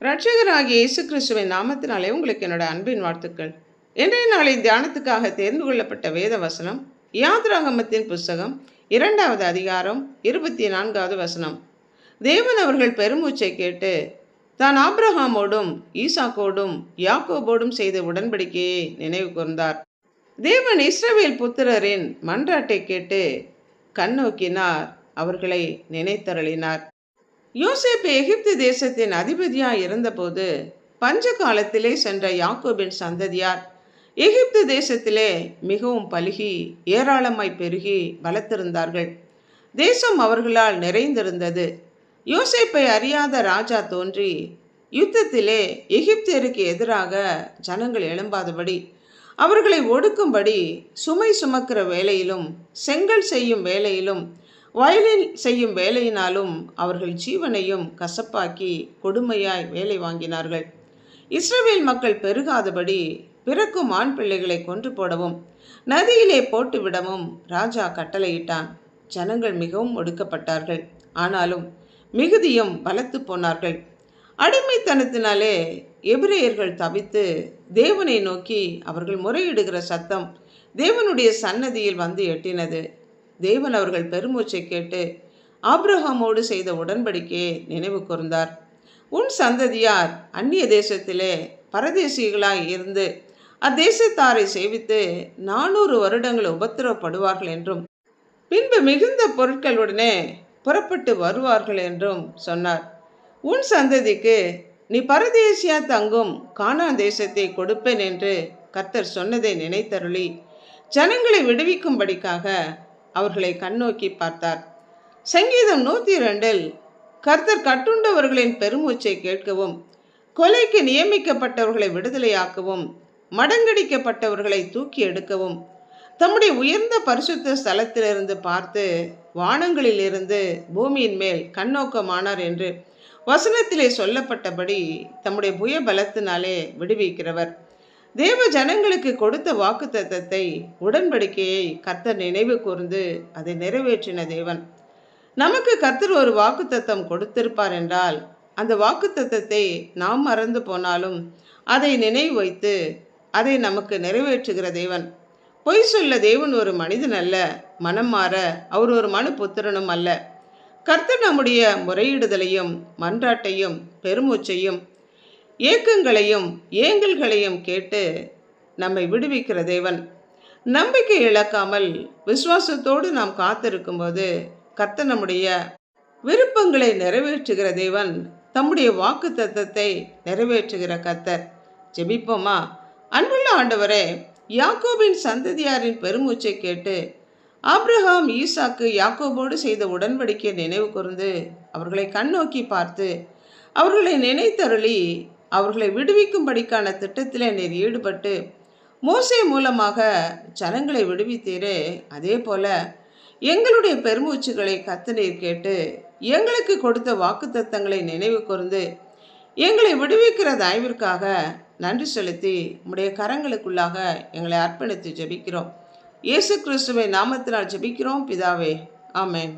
ரட்சகராகிய இயேசு கிறிஸ்துவின் நாமத்தினாலே உங்களுக்கு என்னோட அன்பின் வாழ்த்துக்கள். இன்றைய நாளின் தியானத்துக்காக தேர்ந்து கொள்ளப்பட்ட வேத வசனம் யாத்ராகமத்தின் புஸ்தகம் இரண்டாவது அதிகாரம் இருபத்தி நான்காவது வசனம். தேவன் அவர்கள் பெருமூச்சை கேட்டு தான் ஆப்ரஹாமோடும் ஈசாக்கோடும் யாக்கோபோடும் செய்த உடன்படிக்கையை நினைவு கூர்ந்தார். தேவன் இஸ்ரவேல் புத்திரரின் மன்றாட்டை கேட்டு கண்ணோக்கினார் அவர்களை நினைத்தருளினார். யோசேப்பு எகிப்து தேசத்தின் அதிபதியாய் இருந்தபோது பஞ்ச காலத்திலே சென்ற யாக்கோபின் சந்ததியார் எகிப்து தேசத்திலே மிகவும் பலுகி ஏராளமாய் பெருகி வளர்த்திருந்தார்கள். தேசம் அவர்களால் நிறைந்திருந்தது. யோசேப்பை அறியாத ராஜா தோன்றி யுத்தத்திலே எகிப்தியருக்கு எதிராக ஜனங்கள் எழும்பாதபடி அவர்களை ஒடுக்கும்படி சுமை சுமக்கிற வேலையிலும் செங்கல் செய்யும் வேலையிலும் வயலில் செய்யும் வேலையினாலும் அவர்கள் ஜீவனையும் கசப்பாக்கி கொடுமையாய் வேலை வாங்கினார்கள். இஸ்ரேல் மக்கள் பெருகாதபடி பிறக்கும் ஆண் பிள்ளைகளை கொன்று போடவும் நதியிலே போட்டுவிடவும் ராஜா கட்டளையிட்டான். ஜனங்கள் மிகவும் ஒடுக்கப்பட்டார்கள். ஆனாலும் மிகுதியும் பலத்து போனார்கள். அடிமைத்தனத்தினாலே எபிரேயர்கள் தவித்து தேவனை நோக்கி அவர்கள் முறையிடுகிற சத்தம் தேவனுடைய சன்னதியில் வந்து எட்டினது. தேவன் அவர்கள் பெருமூச்சை கேட்டு ஆப்ரஹாமோடு செய்த உடன்படிக்கையை நினைவு கூர்ந்தார். உன் சந்ததியார் அந்நிய தேசத்திலே பரதேசிகளாய் இருந்து அத்தேசத்தாரை சேவித்து நானூறு வருடங்கள் உபத்திரவப்படுவார்கள் என்றும் பின்பு மிகுந்த பொருட்களுடனே புறப்பட்டு வருவார்கள் என்றும் சொன்னார். உன் சந்ததிக்கு நீ பரதேசியா தங்கும் கானான் தேசத்தை கொடுப்பேன் என்று கர்த்தர் சொன்னதை நினைத்தருளி ஜனங்களை விடுவிக்கும்படிக்காக அவர்களை கண்ணோக்கி பார்த்தார். சங்கீதம் நூற்றி ரெண்டில் கர்த்தர் கட்டுண்டவர்களின் பெருமூச்சை கேட்கவும் கொலைக்கு நியமிக்கப்பட்டவர்களை விடுதலையாக்கவும் மடங்கடிக்கப்பட்டவர்களை தூக்கி எடுக்கவும் தம்முடைய உயர்ந்த பரிசுத்த ஸ்தலத்திலிருந்து பார்த்து வானங்களிலிருந்து பூமியின் மேல் கண்ணோக்கமானார் என்று வசனத்திலே சொல்லப்பட்டபடி தம்முடைய புய பலத்தினாலே விடுவிக்கிறவர். தேவ ஜனங்களுக்கு கொடுத்த வாக்கு தத்தத்தை உடன்படிக்கையை கர்த்தர் நினைவு கூர்ந்து அதை நிறைவேற்றின தேவன். நமக்கு கர்த்தர் ஒரு வாக்கு தத்தம் கொடுத்திருப்பார் என்றால் அந்த வாக்கு தத்தத்தை நாம் மறந்து போனாலும் அதை நினைவு வைத்து அதை நமக்கு நிறைவேற்றுகிற தேவன். பொய் சொல்ல தேவன் ஒரு மனிதன் அல்ல மனம் மாற அவர் ஒரு மனு புத்திரனும் அல்ல. கர்த்தர் நம்முடைய முறையிடுதலையும் மன்றாட்டையும் பெருமூச்சையும் ஏக்கங்களையும் ஏங்கல்களையும் கேட்டு நம்மை விடுவிக்கிற தேவன். நம்பிக்கை இழக்காமல் விசுவாசத்தோடு நாம் காத்திருக்கும்போது கர்த்த நம்முடைய விருப்பங்களை நிறைவேற்றுகிற தேவன் தம்முடைய வாக்கு தத்தத்தை நிறைவேற்றுகிற கர்த்தர். ஜெபிப்போமா? அன்புள்ள ஆண்டவரே யாக்கோபின் சந்ததியாரின் பெருமூச்சை கேட்டு ஆப்ரஹாம் ஈசாக்கு யாக்கோபோடு செய்த உடன்படிக்கை நினைவு கூர்ந்து அவர்களை கண்ணோக்கி பார்த்து அவர்களை நினைத்தருளி அவர்களை விடுவிக்கும்படிக்கான திட்டத்தில் நீர் ஈடுபட்டு மோசை மூலமாக ஜனங்களை விடுவித்தீரே. அதே போல எங்களுடைய பெருமூச்சுகளை கத்த நீர் கேட்டு எங்களுக்கு கொடுத்த வாக்குத்தத்தங்களை நினைவு கூர்ந்து எங்களை விடுவிக்கிற தயவிற்காக நன்றி செலுத்தி உம்முடைய கரங்களுக்குள்ளாக எங்களை அர்ப்பணித்து ஜெபிக்கிறோம். இயேசு கிறிஸ்துவை நாமத்தினால் ஜெபிக்கிறோம். பிதாவே ஆமேன்.